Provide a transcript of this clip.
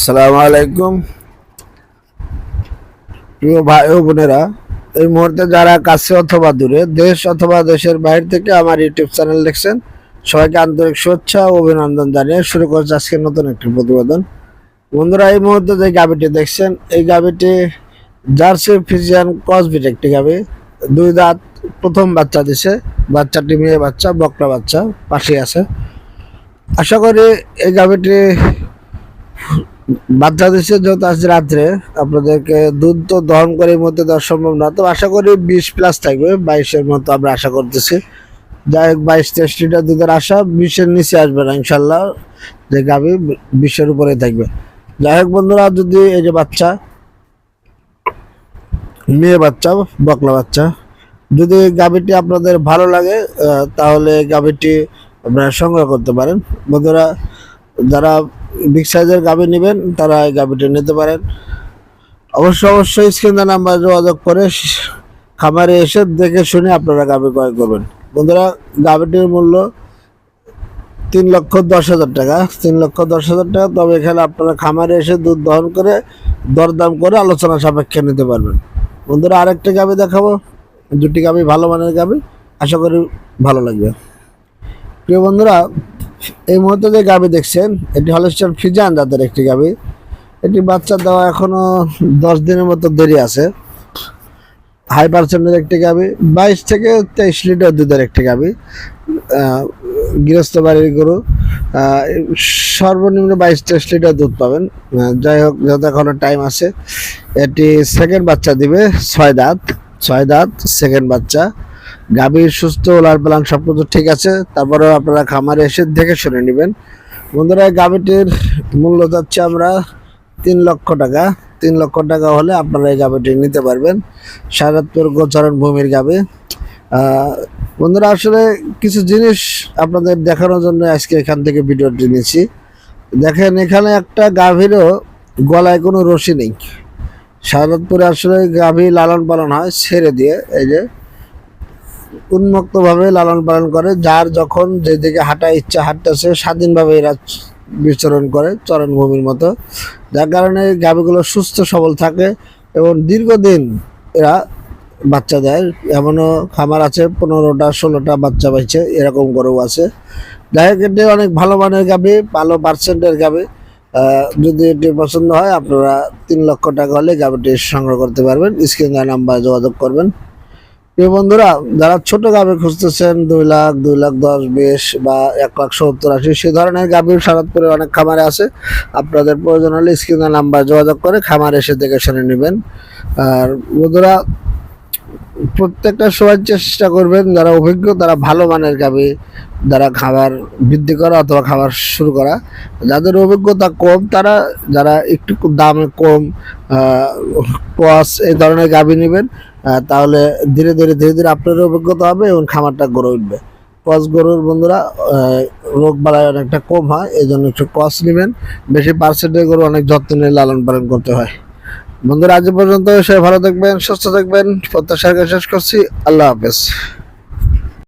আসসালামু আলাইকুম। প্রিয় ভাই ও বোনেরা, এই মুহূর্তে যারা কাছে অথবা দূরে, দেশ অথবা দেশের বাইরে থেকে আমার ইউটিউব চ্যানেল দেখছেন, সবাইকে আন্তরিক শুভেচ্ছা ও অভিনন্দন জানিয়ে শুরু করছে আজকে নতুন একটি প্রতিবেদন। বন্ধুরা, এই মুহূর্তে যে গাবিটি দেখছেন, এই গাবিটি জার্সি ফিজিয়ান ক্রসবিট একটি গাবি। দুই দাঁত, প্রথম বাচ্চা দিছে, বাচ্চাটি মেয়ে বাচ্চা, বকরা বাচ্চা পাশে আছে। আশা করি এই গাবিটি বাচ্চা দিচ্ছে যেহেতু আজ রাত্রে, আপনাদেরকে দুধ তো দহন করে মধ্যে দেওয়া সম্ভব না। তো আশা করি বিশ প্লাস থাকবে, বাইশের মতো আমরা আশা করতেছি। যাই হোক, বাইশ তেইশ লিটার দুধের আশা, বিশের নিচে আসবে না, ইনশাল্লাহ। যে গাভি বিশের উপরে থাকবে। যাই হোক বন্ধুরা, যদি এই যে বাচ্চা, মেয়ে বাচ্চা, বকলা বাচ্চা, যদি গাভিটি আপনাদের ভালো লাগে তাহলে গাভিটি আপনারা সংগ্রহ করতে পারেন। বন্ধুরা, যারা বিগ সাইজের গাভি নেবেন, তারা এই গাভিটি নিতে পারেন। অবশ্য অবশ্যই স্ক্রিনের নাম্বার যোগাযোগ করে খামারে এসে দেখে শুনে আপনারা গাভি ক্রয় করবেন। বন্ধুরা, গাভিটির মূল্য তিন লক্ষ দশ হাজার টাকা, তিন লক্ষ দশ হাজার টাকা। তবে এখানে আপনারা খামারে এসে দুধ দহন করে দরদাম করে আলোচনা সাপেক্ষে নিতে পারবেন। বন্ধুরা, আরেকটা গাভি দেখাবো। দুটি গাভি, ভালো মানের গাভি। আশা করি ভালো লাগবে। প্রিয় বন্ধুরা এই মুহূর্তে যে গাভি দেখছেন এটি হলস্টার ফিজান জাতের একটি গাভি এটি বাচ্চা দেওয়া এখনও দশ দিনের মতো দেরি আছে। হাই পার্সেন্টের একটি গাভি বাইশ থেকে তেইশ লিটার দুধের একটি আহ, গৃহস্থ বাড়ির গরু সর্বনিম্ন বাইশ তেইশ লিটার দুধ পাবেন। যাই হোক যত টাইম আছে এটি সেকেন্ড বাচ্চা দিবে ছয় দাঁত ছয় দাঁত সেকেন্ড বাচ্চা। গাভীর সুস্থ, লাল পালান সব কিছু ঠিক আছে। তারপরে আপনারা খামারে এসে দেখে শুনে নেবেন। বন্ধুরা গাভীটির মূল্য যাচ্ছে আমরা তিন লক্ষ টাকা। তিন লক্ষ টাকা হলে আপনারা এই গাভীটি নিতে পারবেন। সারাতপুর গোচরণ ভূমির গাভী। বন্ধুরা, আসলে কিছু জিনিস আপনাদের দেখানোর জন্য আজকে এখান থেকে ভিডিওটি নিয়েছি। দেখেন, এখানে একটা গাভীরও গলায় কোনো রশি নেই। শারদপুরে আসলে গাভী লালন পালন হয় ছেড়ে দিয়ে, এই যে উন্মুক্তভাবে লালন পালন করে, যার যখন যেদিকে হাঁটা ইচ্ছা হাঁটতেছে, স্বাধীনভাবে এরা বিচরণ করে চরণভূমির মতো। যার কারণে গাভীগুলো সুস্থ, সবল থাকে এবং দীর্ঘদিন এরা বাচ্চা দেয়। এমনও খামার আছে, পনেরোটা, ষোলোটা বাচ্চা পাইছে, এরকম গরু আছে। হোক অনেক ভালো মানের গাভী, ভালো পার্সেন্টের গাভী। যদি এটি পছন্দ হয়, আপনারা তিন লক্ষ টাকা হলে গাভীটি সংগ্রহ করতে পারবেন। স্ক্রিন নাম্বার যোগাযোগ করবেন। বন্ধুরা, যারা ছোট গাভী খুঁজতেছেন, দুই লাখ দুই লাখ দশ, বিশ বা এক লাখ সত্তর আশি, সে ধরনের গাভীর শরৎপুরে অনেক খামারে আছে। আপনাদের প্রয়োজন হলে স্ক্রিনে নাম্বার যোগাযোগ করে খামার এসে দেখে শুনে নেবেন। আর বন্ধুরা প্রত্যেকটা সময় চেষ্টা করবেন, যারা অভিজ্ঞ, তারা ভালো মানের গাভী, যারা খাবার বৃদ্ধি করা অথবা খাবার শুরু করা। যাদের অভিজ্ঞতা কম, তারা, যারা একটু দামে কম ক্রস এই ধরনের গাবি নেবেন তাহলে ধীরে ধীরে ধীরে ধীরে আপনার অভিজ্ঞতা হবে এবং খামারটা গড়ে উঠবে। ক্রস গরুর বন্ধুরা রোগ বালাই অনেকটা কম হয় এই জন্য একটু ক্রস নেবেন। বেশি পার্সেন্টের গরু অনেক যত্ন নিয়ে লালন পালন করতে হয়। বন্ধুরা আজ পর্যন্ত সবাই ভালো থাকবেন সুস্থ থাকবেন। প্রত্যাশা শেষ করছি। আল্লাহ হাফেজ।